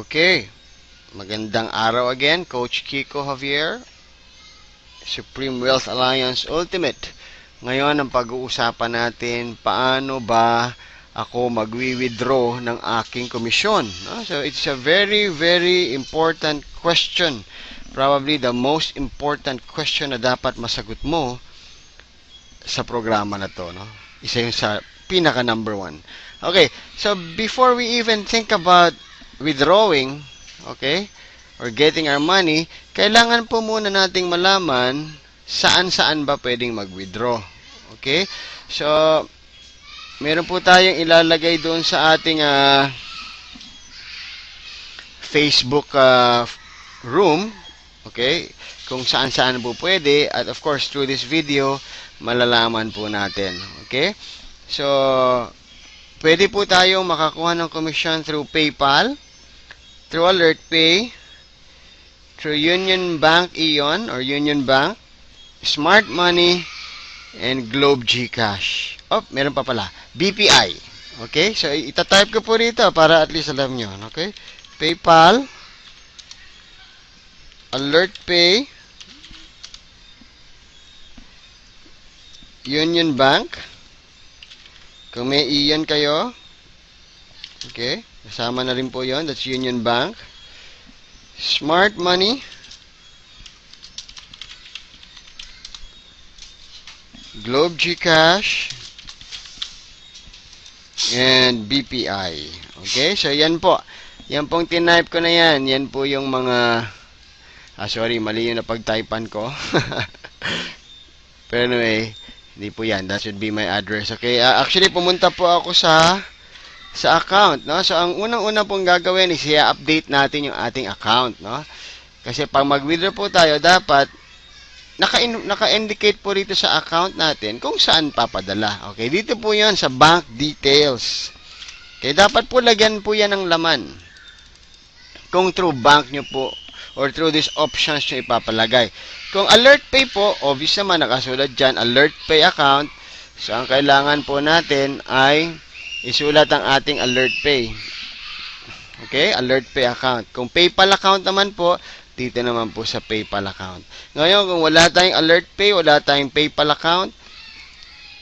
Okay. Magandang araw again, Coach Kiko Javier, Supreme Wealth Alliance Ultimate. Ngayon, ang pag-uusapan natin, paano ba ako magwi-withdraw ng aking komisyon? No? So, it's a very, very important question. Probably the most important question na dapat masagot mo sa programa na to. No? Isa yung sa pinaka number one. Okay, so before we even think about withdrawing, okay, or getting our money, kailangan po muna nating malaman saan-saan ba pwedeng mag-withdraw. Okay? So, meron po tayong ilalagay doon sa ating ah, Facebook ah, room, okay, kung saan-saan po pwede, at of course, through this video, malalaman po natin. Okay? So, pwede po tayong makakuha ng commission through PayPal, through AlertPay, through Union Bank Ion or Union Bank, Smart Money, and Globe GCash. Oh, meron pa pala. BPI. Okay? So, itatype ko po rito para at least alam nyo. Okay? PayPal, AlertPay, Union Bank, kung may iyan kayo, okay, kasama na rin po yon that's Union Bank, Smart Money, Globe GCash, and BPI. Okay, so yan po. Yan pong tinype ko na yan. Yan po yung mga, ah sorry, mali yung napag-typean ko. Pero anyway, hindi po yan. That should be my address. Okay, ah, actually pumunta po ako sa sa account, no? So ang unang-una pong gagawin is i-update natin yung ating account, no? Kasi pag mag-withdraw po tayo, dapat naka naka-indicate po rito sa account natin kung saan papadala. Okay, dito po 'yon sa bank details. Okay, dapat po lagyan po 'yan ng laman. Kung through bank nyo po or through these options nyo ipapalagay. Kung alert pay po, obvious naman nakasulat dyan, alert pay account. So, ang kailangan po natin ay isulat ang ating alert pay. Okay, alert pay account. Kung PayPal account naman po, dito naman po sa PayPal account. Ngayon, kung wala tayong alert pay, wala tayong PayPal account,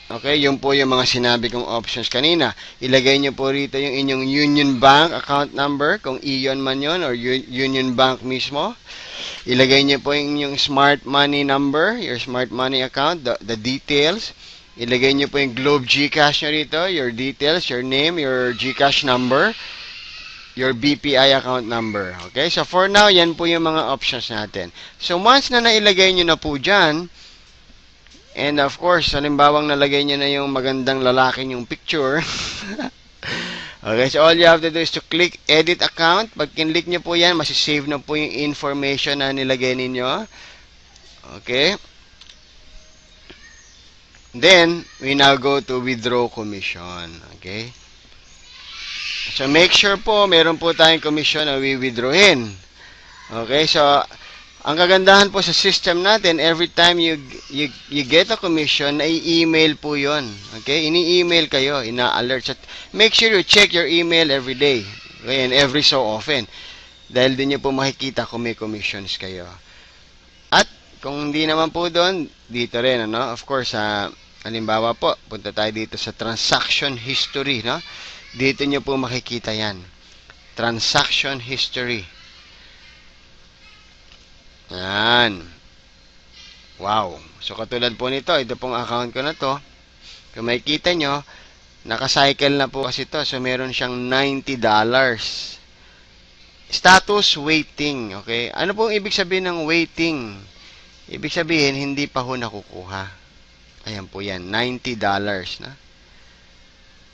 okay, yun po yung mga sinabi kong options kanina. Ilagay nyo po rito yung inyong Union Bank account number, kung Ion man yon or Union Bank mismo. Ilagay nyo po yung inyong Smart Money number, your Smart Money account, the, the details. Ilagay nyo po yung Globe GCash nyo rito, your details, your name, your GCash number your BPI account number. Okay? So, for now, yan po yung mga options natin. So, once na nailagay nyo na po dyan, and of course, halimbawang nalagay nyo na yung magandang lalaki yung picture, okay, so all you have to do is to click edit account. Pag kinlik nyo po yan, masisave na po yung information na nilagay ninyo. Okay? Then, we now go to withdraw commission. Okay? So, make sure po, meron po tayong commission na we-withdrawin. Okay, so, ang kagandahan po sa system natin, every time you, you, you get a commission, i-email po yon Okay, ini-email kayo, ina-alert. So, make sure you check your email every day. Okay, and every so often. Dahil din nyo po makikita kung may commissions kayo. Kung hindi naman po doon, dito rin, ano? Of course, sa, halimbawa po, punta tayo dito sa transaction history, no? Dito nyo po makikita yan. Transaction history. Yan. Wow. So, katulad po nito, ito pong account ko na to. Kung makikita nyo, nakacycle na po kasi to. So, meron siyang $90. Status waiting. Okay? Ano pong ibig sabihin ng waiting? Ibig sabihin, hindi pa ho nakukuha. Ayan po yan. $90 na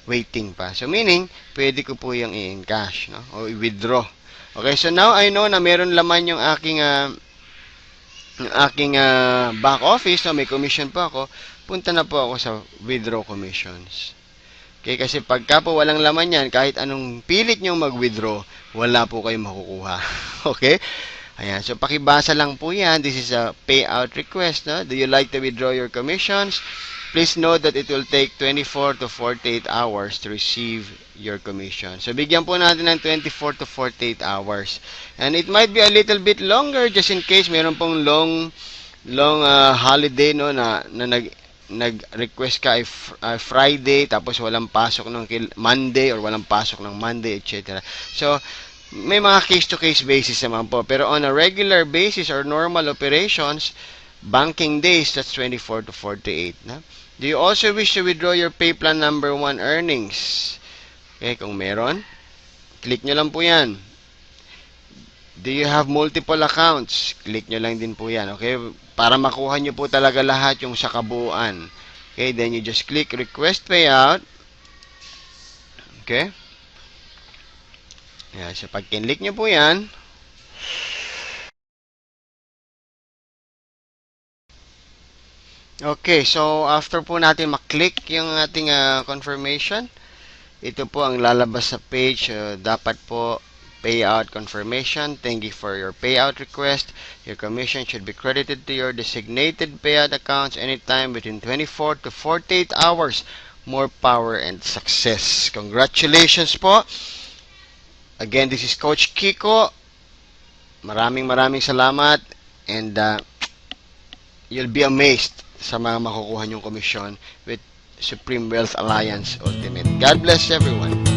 waiting pa. So, meaning, pwede ko po yung i-encash, no? O i-withdraw. Okay, so now I know na meron laman yung aking uh, yung aking uh, back office, no? may commission po ako, punta na po ako sa withdraw commissions. Okay, kasi pagka po walang laman yan, kahit anong pilit nyo mag-withdraw, wala po kayong makukuha. okay? Ayan, so pakibasa lang po yan. This is a payout request. No? Do you like to withdraw your commissions? please note that it will take 24 to 48 hours to receive your commission. So, bigyan po natin ng 24 to 48 hours. And it might be a little bit longer just in case meron pong long long uh, holiday no na, na nag nag-request ka ay uh, Friday tapos walang pasok ng Monday or walang pasok ng Monday etc. So may mga case to case basis naman po pero on a regular basis or normal operations banking days that's 24 to 48 na. Do you also wish to withdraw your pay plan number 1 earnings? Okay, kung meron, click nyo lang po 'yan. Do you have multiple accounts? Click nyo lang din po yan, okay? Para makuha nyo po talaga lahat yung sa kabuuan. Okay, then you just click request payout. Okay? Yan, so pag kinlik nyo po yan, Okay, so after po natin maklik yung ating ah, confirmation, ito po ang lalabas sa page. Uh, dapat po payout confirmation. Thank you for your payout request. Your commission should be credited to your designated payout accounts anytime between 24 to 48 hours. More power and success. Congratulations po. Again, this is Coach Kiko. Maraming maraming salamat and uh, you'll be amazed sa mga makukuha nyong komisyon with Supreme Wealth Alliance Ultimate. God bless everyone.